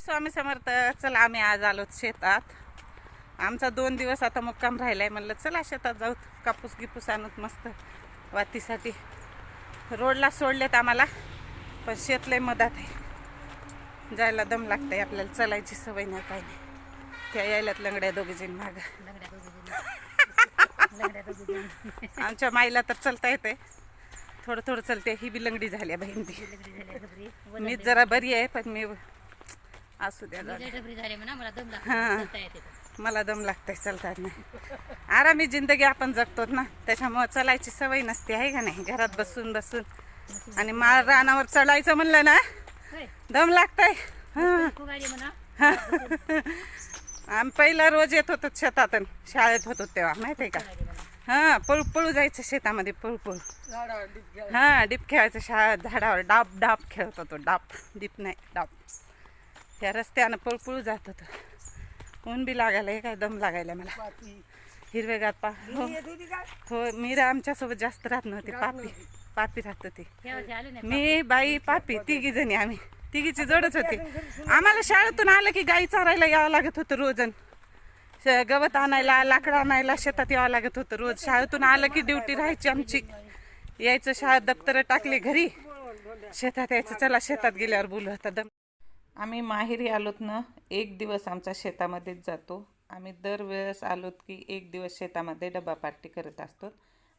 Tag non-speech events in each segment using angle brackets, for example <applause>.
स्वामी समर्थ चला आम्ही आज आलो शेतात. आमचा दोन दिवस आता मुक्काम राहिलाय. म्हणलं चला शेतात जाऊ कापूस गिपूस आणूत मस्त वातीसाठी. रोडला सोडलेत आम्हाला पण शेत लय मधात आहे. जायला दम लागतंय आपल्याला चलायची सवय नाही काही नाही. त्या यायलात लंगड्या दोघीजण माग. <laughs> आमच्या माईला तर चलता येते थोडं थोडं चलते ही बी लंगडी झाली आहे बहीण ती मी जरा बरी आहे पण मी असू द्या जाऊ द्या. डबरी झाले म्हणा मला दम हा. लागतो चलता येते मला दम लागतंय चालतात नाही आरामी जिंदगी आपण जगतो ना त्याच्यामुळं चलायची सवय नसते आहे का नाही? घरात बसून बसून. आणि माळ रानावर चढायचं म्हणलं ना. दम लागतंय. हा. म्हणा. आम्ही पहिला रोज येत होतो शेतातून शाळेत होतो तेव्हा माहिती आहे का हा पळू पळू जायचं शेतामध्ये पळू पळू हा डीप खेळायचं शाळेत झाडावर डाप डाप खेळत होतो डाप डीप नाही डाप. त्या रस्त्यानं पळू पळू जात होतो. ऊन बी लागायला हे काय दम लागायला मला. हिरवेगार पा हो. हो मीरा आमच्यासोबत जास्त राहत नव्हती पापी. पापी राहत होती. या वर्षी आले नाही मी बाई पापी तिघी जणी आम्ही. तिघीची जोडच होती. आम्हाला शाळेतून आलं की गाई चारायला यावं लागत होतं रोजन श- गवत आणायला लाकडं आणायला शेतात यावं लागत होतं रोज. शाळेतून आलं की ड्युटी राहायची आमची. यायचं शाळेत दप्तर टाकले घरी. शेतात यायचं चला शेतात गेल्यावर बोलू आता. दम आम्ही माहेरी आलोत ना एक दिवस आमच्या शेतामध्येच जातो. आम्ही दरवेळेस आलोत की एक दिवस शेतामध्ये डबा पार्टी करत असतो.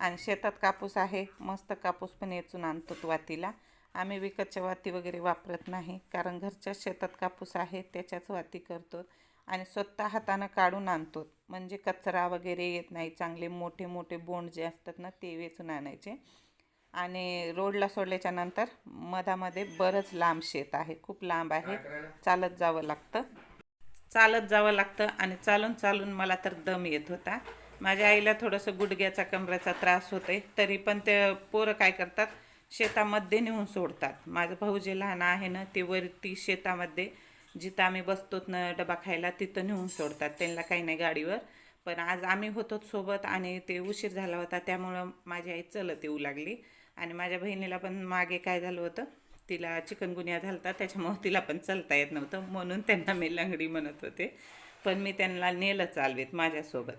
आणि शेतात कापूस आहे मस्त कापूस पण येचून आणतो वातीला. आम्ही विकतच्या वाती वगैरे वापरत नाही कारण घरच्या शेतात कापूस आहे त्याच्याच वाती करतो. आणि स्वतः हातानं काढून आणतो. म्हणजे कचरा वगैरे येत नाही चांगले मोठे मोठे बोंड जे असतात ना ते वेचून आणायचे. आणि रोडला सोडल्याच्या नंतर मधामध्ये बरंच लांब शेत आहे. खूप लांब आहे. चालत जावं लागतं. चालत जावं लागतं आणि चालून चालून मला तर दम येत होता. माझ्या आईला थोडंसं गुडघ्याचा कमरेचा त्रास होतोय. तरी पण ते पोरं काय करतात? शेतामध्ये नेऊन सोडतात. माझं भाऊ जे लहान आहे ना ते वरती शेतामध्ये जिथं आम्ही बसतोत ना डबा खायला तिथं नेऊन सोडतात. त्यांना काही नाही गाडीवर. पण आज आम्ही होतो सोबत आणि ते उशीर झाला होता त्यामुळं माझी आई चलत येऊ लागली. आणि माझ्या बहिणीला पण मागे काय झालं होतं तिला चिकनगुनिया झाला होता त्याच्यामुळं तिला पण चलता येत नव्हतं. म्हणून त्यांना मी लंगडी म्हणत होते. पण मी त्यांना नेलं चालवेत माझ्यासोबत.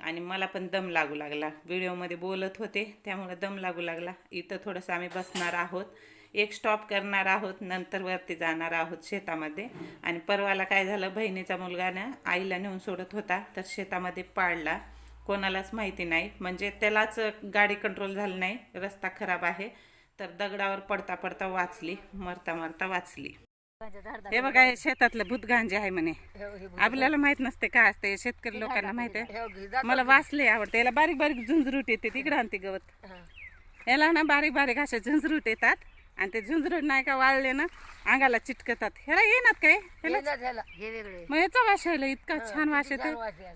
आणि मला पण दम लागू लागला. व्हिडिओमध्ये बोलत होते त्यामुळं दम लागू लागला. इथं थोडंसं आम्ही बसणार आहोत. एक स्टॉप करणार आहोत नंतर वरती जाणार आहोत शेतामध्ये. आणि परवाला काय झालं बहिणीचा मुलगा ना आईला नेऊन सोडत होता तर शेतामध्ये पाडला कोणालाच माहिती नाही. म्हणजे त्यालाच गाडी कंट्रोल झाली नाही. रस्ता खराब आहे. तर दगडावर पडता पडता वाचली. मरता मरता वाचली. हे बघा हे शेतातलं भूतगांजे आहे म्हणे. आपल्याला माहीत नसते काय असते. शेतकरी लोकांना माहीत आहे. मला वाचले आवडते. याला बारीक बारीक झुंजरूट येते. तिकडं आणते गवत. याला ना बारीक बारीक असे झुंजरूट येतात. आणि ते झुंजरूट नाही का वाळले ना अंगाला चिटकतात. ह्याला येणार काय? ह्याला? हे मग याचा वास यायला इतका छान वास येते.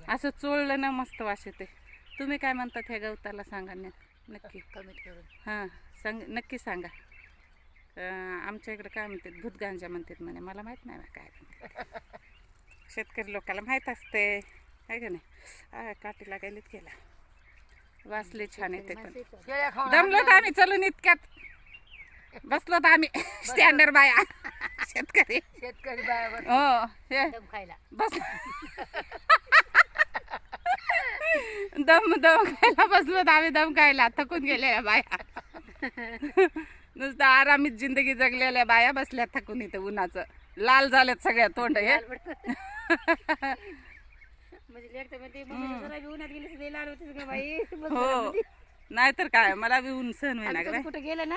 असं चोळलं ना मस्त वास येते तुम्ही काय म्हणतात ह्या गवताला सांगा नक्की. <laughs> करून. हां सांग नक्की सांगा. आमच्या इकडे काय म्हणतात? भूतगांजा म्हणतात म्हणे. मला माहीत नाही काय म्हणतात. <laughs> शेतकरी लोकांना माहीत असते आहे का नाही? काठी लागायलीच गेला वाचले छान येते पण. दमलो तर आम्ही चलून इतक्यात. बसलो तर आम्ही. स्टँडर्ड बाया. शेतकरी. शेतकरी बायावर. हो हे. दम खायला. बस. दम दम खायला बसलो तर आम्ही दम खायला. थकून गेलेल्या बाया. नुसतं आरामीत जिंदगी जगलेल्या बाया बसल्या थकून इथं उन्हाचं. लाल झालेत सगळ्या तोंड हे. म्हणजे हो. नाहीतर काय मला बी ऊन सहन होईना कुठे गेलं ना?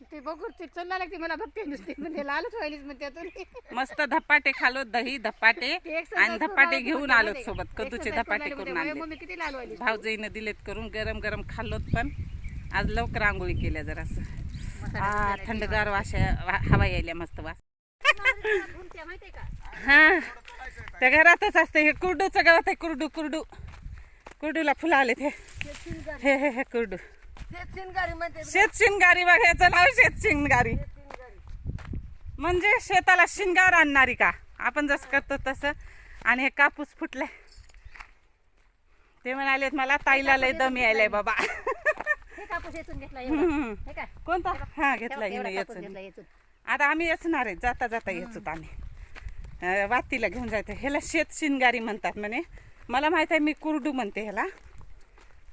ते बघू ते चालला लागते मला बघते नुसते. म्हणजे लालच व्हायलीच मग त्यातून. मस्त धपाटे खालो दही धपाटे ते exercise आणि करून धपाटे आले घेऊन आलोत. सोबत. कदूचे Exercise धपाटे करून आले. मम्मी किती लाल व्हायली भाऊजाईनं दिलेत करून गरम गरम खाल्लोत पण. आज लवकर आंघोळी केल्या जरासं. हा थंडगार वाशा वा- हवा यायल्या मस्त वास. माहितीये का हा त्या घरातच असते हे कुरडूचं गवत आहे कुरडू कुरडू. कुरडूला फुलं आले ते हे हे हे कुरडू. शेत शिंगारी बघायचं नाव शेत शिंगारी म्हणजे शेताला शिंगार आणणारी का? आपण जसं करतो तसं. आणि हे कापूस फुटले. ते म्हणाले मला ताईला लय दम यायलाय बाबा. हे कापूस येचून घेतला एवढा. हम्म. हे काय? कोणता? हा घेतला एवढा हिने कापूस याच घेतला येचून. आता आम्ही येचणार आहे जाता जाता येचूत आम्ही. अं, वातीला घेऊन जायचं. ह्याला शेत शिनगारी म्हणतात म्हणे. मला माहीत आहे मी कुरडू म्हणते ह्याला.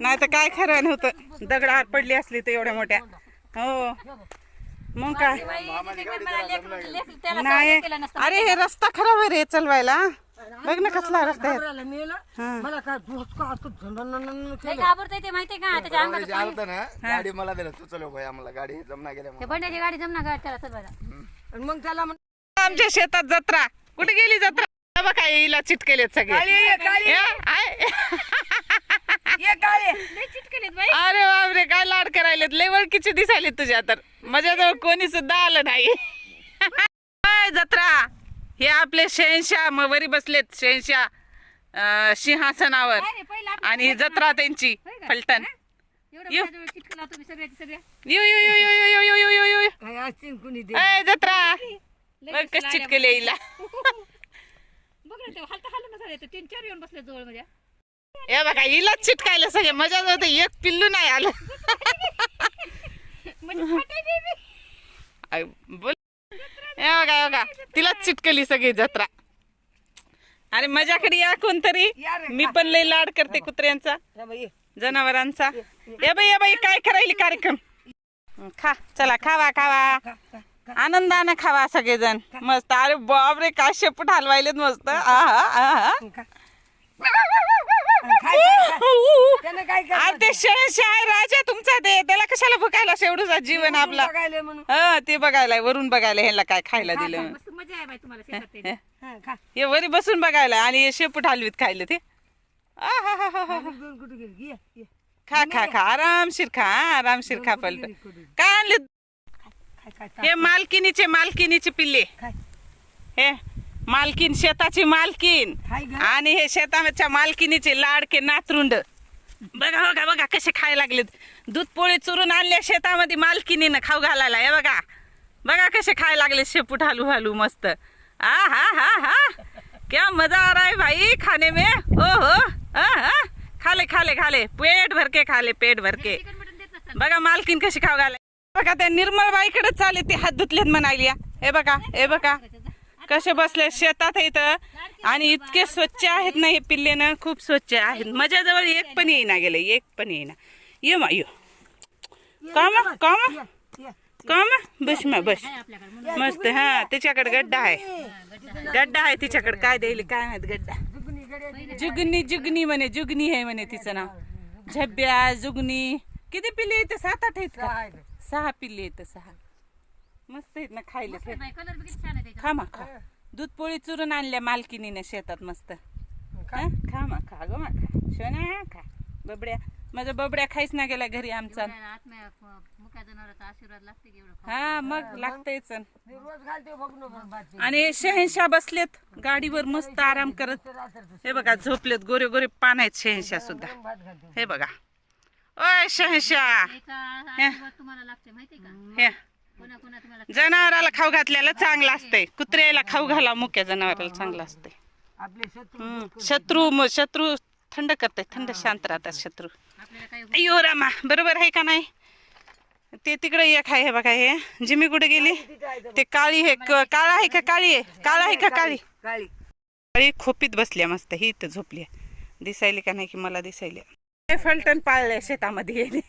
नाही तर काय खरं नव्हतं. दगड आत पडली असली तर एवढ्या मोठ्या. हो. मग काय? नाही. अरे हे रस्ता खराब आहे रे चलवायला. बघ ना कसला रस्ता आहे. हा. घाबरतंय ते माहितीये का? त्याच्या अंगात आलं ना गाडी मला दिलं तू चलो भाई आम्हाला गाडी जमना गेल्या बंड्याची गाडी जमना गाडी त्याला चलवायला आणि मग त्याला म्हण आमच्या शेतात जत्रा. कुठे गेली जत्रा? बघ काय हिला चिटकेलेत सगळे. <laughs> ये, काळी. अरे बापरे काय लाड करायलेत लय ओळखीचे दिसायले तुझ्या तर. माझ्याजवळ कोणी सुद्धा आलं नाही. हाय, जत्रा. हे आपले शहनशाह मग वरी बसलेत शहनशाह अं, सिंहासनावर. पहिलं आपलं आणि ही जत्रा त्यांची होय का? फलटण. एवढं यो. माझ्याजवळ चिटकला तुम्ही सगळ्याची सगळ्या. यू यू यू यू यू यू यू यू यू यू काय असतील कुणी ते अय, जत्रा. बघ कस दिसलं चिटकले हिला. <laughs> बघ ना ते हलता हलून झाले ते तीन चार येऊन बसले जवळ माझ्या हे बघा हिलाच चिटकायला सगळे मजा होते. एक पिल्लू नाही आलं. म्हणजे बोल. हे बघा हे बघा. तिलाच चिटकली सगळी जत्रा. अरे माझ्याकडे या कोणतरी. मी पण लय लाड करते कुत्र्यांचा. जनावरांचा. ये बाई ये बाई काय करायली कार्यक्रम? खा चला खावा खावा. आनंदाने खावा सगळेजण. मस्त. अरे बापरे काय शेपूट हलवायलेत मस्त. आहा आहा. खाय, खाय, खाय. त्यानं काय केलं? अरे ते शहनशाह आहे, राजा तुमचा ते त्याला कशाला भुकायला एवढूच जीवन आपला बघायला म्हणून ह ते बघायला वरून बघायला ह्याला काय खायला दिलं मस्त मजा आहे बाई तुम्हाला शेतात ते. हे, हा, खा. हे वरी बसून बघायला आणि हे शेपूट हलवीत खायला ते आहाहाहा. आणि दोन कुठे गेली? ये, ये. खा खा खा आरामशीर खा आरामशीर खा पलट काय आणले खाय, खाय, खा. हे मालकिनीचे मालकिनीचे पिल्ले खाय. हे मालकीन शेताची मालकीन. गं. आणि हे शेताच्या मालकिनीचे लाडके नातरुंड. बघा बघा बघा कसे खायला लागलेत. दूध पोळी चुरून आणल्या शेतामध्ये मालकिनीनं खाऊ घालायला हे बघा. बघा कसे खायला लागले शेपूट हालू हालू मस्त. आ हा हा हा. क्या मजा आ रहा है भाई खाने में? ओ हो. आ, हा. खाले खाले खाले. पेट भर के खाले पेट भर के. बघा मालकीन कशी खाऊ घालाय बघा त्या निर्मळ बाईकडे चाले ते हात धुतलेत म्हणाली हे बघा हे बघा. कसे बसले शेतात इथं आणि इतके स्वच्छ आहेत ना हे पिल्ले ना खूप स्वच्छ आहेत. माझ्याजवळ एक पण येईना गेले एक पण येईना. ये मा यो. काम काम. काम. बस मा बस. मस्त हा तिच्याकडे गड्डा आहे. गड्डा आहे तिच्याकडे. काय द्यायला काय माहीत गड्डा. जुगनी जुगनी म्हणे जुगनी आहे म्हणे तिचं नाव. झब्या जुगनी. किती पिल्ले येते सात आठ आहेत का? सहा पिल्ले येतं सहा. मस्त आहेत ना खायला ते. बाई कलर बी किती छान आहे त्याचा खा मा खा. दूध पोळी चुरून आणल्या मालकिनीने शेतात मस्त. खा. हा? खा मा खा ग मा खा. शोना खा. बबड्या. माझा बबड्या खायच ना गेला घरी आमचा. आत्म्या मुक्या जनावराचा आशीर्वाद लागते की एवढं खाऊ. हा मग लागतंयच मी रोज घालते बघ ना बरं बातमी. आणि शहेनशाह बसलेत. गाडीवर मस्त आराम करत. रात्रीचं हे बघा झोपलेत. गोरे गोरे पान आहेत शहेनशाह सुद्धा. भात घालते हे बघा. ओय त्याचा आशीर्वाद तुम्हाला लागते माहिती का? हे. जनावराला खाऊ घातल्याला चांगलं असतंय. कुत्र्याला खाऊ घाला मुक्या जनावराला चांगलं असतंय. आपले शत्रू. शत्रू म- शत्रू थंड करते थंड शांत राहतात शत्रू. अयो रामा बरोबर आहे का नाही? ते तिकडे एक आहे हे बघा हे. जिमी कुठे गेली? ते काळी हे क- काळा आहे का काळी आहे? काळा आहे का काळी? काळी. काळी खोपीत बसल्या मस्त ही इथं झोपली दिसायली का नाही की मला दिसायली? फलटण पाळले शेतामध्ये. गेली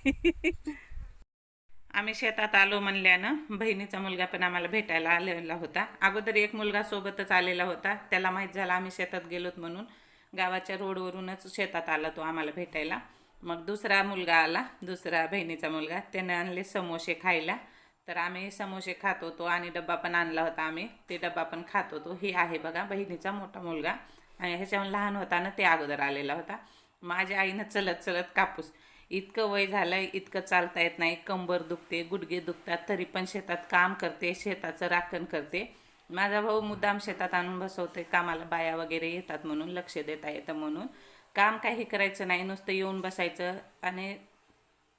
आम्ही शेतात आलो म्हणल्यानं बहिणीचा मुलगा पण आम्हाला भेटायला आलेला होता. अगोदर एक मुलगा सोबतच आलेला होता. त्याला माहीत झालं आम्ही शेतात गेलोत म्हणून. गावाच्या रोडवरूनच शेतात आला तो आम्हाला भेटायला. मग दुसरा मुलगा आला दुसरा बहिणीचा मुलगा. त्याने आणले समोसे खायला. तर आम्ही समोसे खात होतो आणि डब्बा पण आणला होता आम्ही. ते डब्बा पण खात होतो. ही आहे बघा बहिणीचा मोठा मुलगा. आणि ह्याच्याहून लहान होता ना ते अगोदर आलेला होता. माझ्या आईनं चलत चलत कापूस इतकं वय झालंय इतकं चालता येत नाही कंबर दुखते गुडघे दुखतात तरी पण शेतात काम करते शेताचं राखण करते. माझा भाऊ मुद्दाम शेतात आणून बसवते कामाला बाया वगैरे येतात म्हणून लक्ष देता येतं म्हणून. काम काही करायचं नाही नुसतं येऊन बसायचं आणि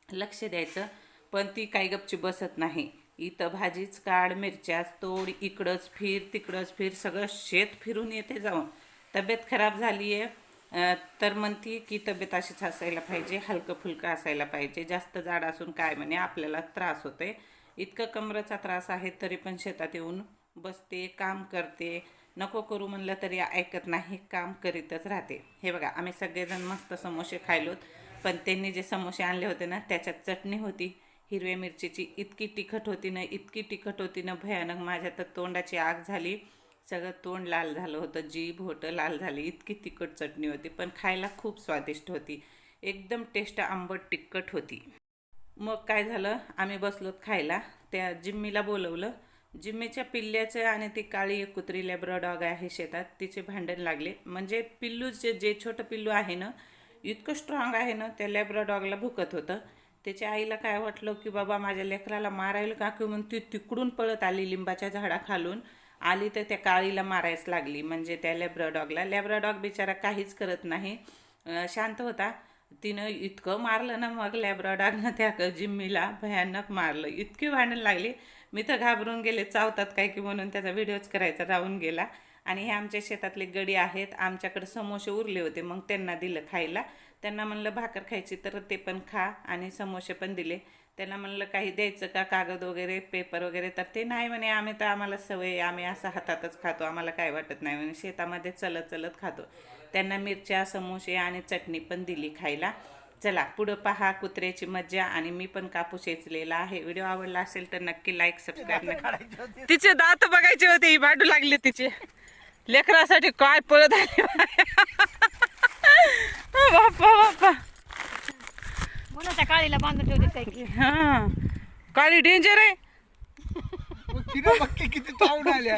लक्ष द्यायचं पण ती काही गपची बसत नाही. इथं भाजीच काढ मिरच्याच तोड इकडंच फिर तिकडंच फिर सगळं शेत फिरून येते जाऊन. तब्येत खराब झाली आहे तर म्हणती की तब्येत अशीच असायला पाहिजे हलकं फुलकं असायला पाहिजे. जास्त जाड असून काय म्हणे आपल्याला त्रास होतोय. इतकं कमरेचा त्रास आहे तरी पण शेतात येऊन बसते काम करते. नको करू म्हणलं तरी ऐकत नाही काम करीतच राहते. हे बघा आम्ही सगळेजण मस्त समोसे खायलोत पण त्यांनी जे समोसे आणले होते ना त्याच्यात चटणी होती. हिरव्या मिरचीची इतकी तिखट होती ना इतकी तिखट होती ना भयानक. माझ्या तर तोंडाची आग झाली. सगळं तोंड लाल झालं होतं जीभ होतं लाल झाली इतकी तिखट चटणी होती पण खायला खूप स्वादिष्ट होती. एकदम टेस्ट आंबट तिखट होती. मग काय झालं? आम्ही बसलोत खायला. त्या जिम्मीला बोलवलं. जिम्मीच्या पिल्ल्याचं आणि ती काळी एक कुत्री लेब्रॉडॉग आहे शेतात. तिचे भांडण लागले. म्हणजे पिल्लूचे जे छोटं पिल्लू आहे ना इतकं स्ट्रॉंग आहे ना त्या लेब्रा डॉगला भुकत होतं. त्याच्या आईला काय वाटलं की बाबा माझ्या लेकराला मारायला का की म्हणून ती तिकडून पळत आली लिंबाच्या झाडाखालून. आली तर त्या काळीला मारायच लागली. म्हणजे त्या लेब्राडॉगला लॅब्राडॉग बिचारा काहीच करत नाही. शांत होता. तिनं इतकं मारलं ना मग लॅब्राडॉगनं त्या जिम्मीला. भयानक मारलं. इतकी भांडण लागली. मी तर घाबरून गेले. चावतात काय की म्हणून त्याचा व्हिडिओच करायचा राहून गेला. आणि हे आमच्या शेतातले गडी आहेत. आमच्याकडे समोसे उरले होते. मग त्यांना दिलं खायला. त्यांना म्हणलं भाकर खायची तर ते पण खा आणि समोसे पण दिले. त्यांना म्हणलं काही द्यायचं का? कागद वगैरे पेपर वगैरे? तर ते नाही म्हणे आम्ही तर आम्हाला सवय आम्ही असं हातातच खातो. आम्हाला काय वाटत नाही म्हणे शेतामध्ये चलत चलत खातो. त्यांना मिरच्या समोसे आणि चटणी पण दिली खायला. चला पुढं पहा कुत्र्याची मज्जा आणि मी पण कापूस वेचलेला आहे. व्हिडिओ आवडला असेल तर नक्की लाईक <laughs> सबस्क्राईब तिचे दात बघायचे होते ही भांडू लागले तिचे. लेकरासाठी काय पळत आले बाप्पा <laughs> बाप्पा मला त्या काळीला बांधून हा. काळी डेंजर आहे. तिने बघते किती चावून आल्या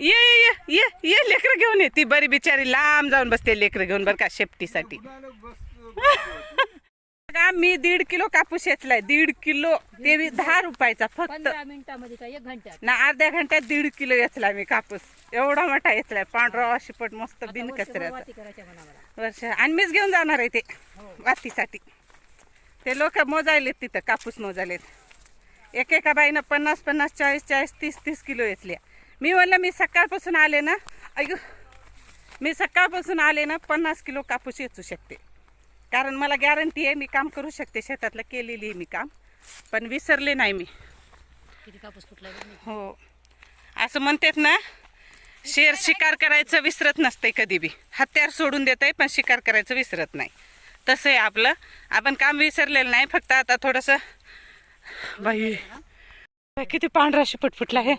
ये ये ये ये ये लेकरं घेऊन ये. ती बरी बिचारी लांब जाऊन बसते लेकरं घेऊन बरं का शेपटीसाठी. बघा मी दीड किलो कापूस वेचलाय दीड किलो ते दहा रुपयाचा फक्त. पंधरा मिनिटामध्ये काय एक घंट्यात? ना अर्ध्या घंट्यात दीड किलो वेचलाय मी कापूस. एवढा मोठा वेचलाय पांढरा शिपट मस्त बिन कचऱ्याचा. करायच्या वर्ष आणि मीच घेऊन जाणार आहे ते वातीसाठी. ते लोक मोजायलेत तिथं कापूस मोजायलेत. एक एका बाईनं पन्नास पन्नास चाळीस चाळीस तीस तीस किलो येतल्या मी म्हणलं मी सकाळपासून आले ना अयो मी सकाळपासून आले ना पन्नास किलो कापूस येचू शकते. कारण मला गॅरंटी आहे मी काम करू शकते. शेतातलं केलेली आहे मी काम. पण विसरले नाही मी. किती कापूस फुटला बघ मी. हो. असं म्हणतात ना शेर शिकार करायचं विसरत नसते कधी बी. हत्यार सोडून देत आहे पण शिकार करायचं विसरत नाही. तसं आहे आपलं. आपण काम विसरलेलं नाही फक्त आता थोडंसं बाई. किती पांढरा शिपट फुटला आहे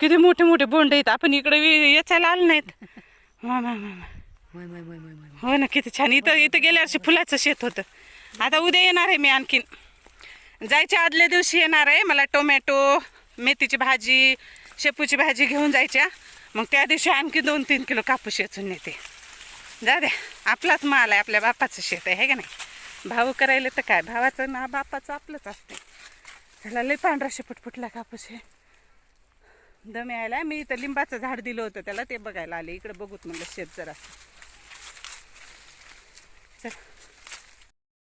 किती मोठे मोठे बोंड आहेत. आपण इकडे याचायला आले नाहीत. मा, मा, हो ना किती छान. इथं इथं गेल्या वर्षी फुलाचं शेत होतं. आता उद्या येणार आहे मी आणखीन. जायच्या आदल्या दिवशी येणार आहे मला टोमॅटो मेथीची भाजी शेपूची भाजी घेऊन जायच्या. मग त्या दिवशी आणखी दोन तीन किलो कापूस येचून नेते. जा द्या आपलाच माल आहे आपल्या बापाचं शेत आहे हे का नाही? भाऊ करायला तर काय? भावाचं ना बापाचं आपलंच असते त्याला लय पांढरा शेपट फुटला कापूस हे. दम यायला. मी इथं लिंबाचं झाड दिलं होतं त्याला ते बघायला आले. इकडे बघूत म्हणलं शेत जरा.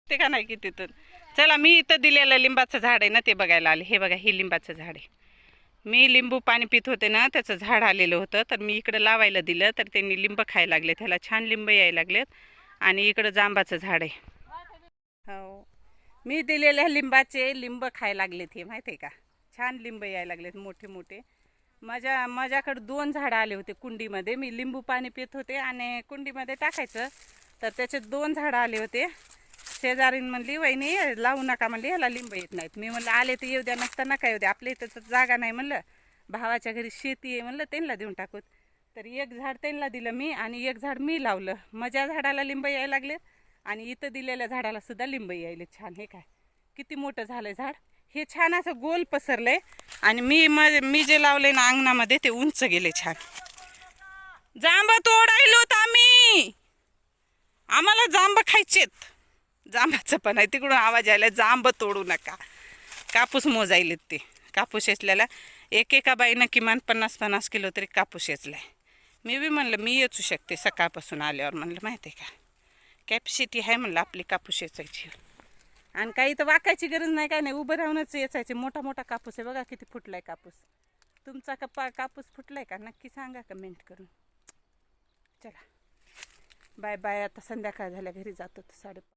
ते का नाही की तिथून चला मी इथं दिलेलं लिंबाचं झाड आहे ना ते बघायला आले. हे बघा हे लिंबाचं झाड आहे. मी लिंबू पाणी पित होते ना त्याचं झाड आलेलं होतं. तर मी इकडं लावायला दिलं तर त्यांनी लिंब खायला लागले. त्याला छान लिंब यायला लागलेत. आणि इकडं जांबाचं झाड आहे. हो. मी दिलेल्या लिंबाचे लिंब खायला लागलेत हे माहिती आहे का? छान लिंब यायला लागलेत मोठे मोठे. माझ्या माझ्याकडे दोन झाडं आले होते कुंडीमध्ये. मी लिंबू पाणी पित होते आणि कुंडीमध्ये टाकायचं. तर त्याचे दोन झाडं आले होते. शेजारीन म्हणली वहिनी लावू नका म्हणली याला लिंब येत नाहीत. मी म्हणलं आले तर येऊ द्या नसता नका येऊ द्या. आपल्या इथं तर जागा नाही म्हणलं. भावाच्या घरी शेती आहे म्हणलं त्यांना देऊन टाकूत. तर एक झाड त्यांना दिलं मी आणि एक झाड मी लावलं. माझ्या झाडाला लिंब यायला लागले आणि इथं दिलेल्या झाडाला सुद्धा लिंब यायले. छान हे काय? किती मोठं झालंय झाड. हे छान असं गोल पसरलंय आणि मी मी जे लावले ना अंगणामध्ये ते उंच गेले छान. जांब तोडायलो आम्ही! आम्हाला जांब खायचेत. जांबाचं पण आहे. तिकडून आवाज यायला जांब तोडू नका. कापूस मोजायलेत ते. कापूस येचल्याला एक एका बाईनं किमान पन्नास पन्नास किलो तरी कापूस येचलाय. मी बी म्हणलं मी येचू शकते. सकाळपासून आल्यावर म्हणलं माहिती आहे का कॅपॅसिटी आहे म्हणलं आपली कापूस वेचायची आणि काही तर वाकायची गरज नाही काय नाही. उभं राहूनच येचायची. मोठा मोठा कापूस आहे. बघा किती फुटलाय कापूस. तुमचा कप्पा कापूस फुटलाय का? नक्की सांगा कमेंट करून. चला. Bye bye. आता संध्याकाळ झाल्या घरी जातो साडे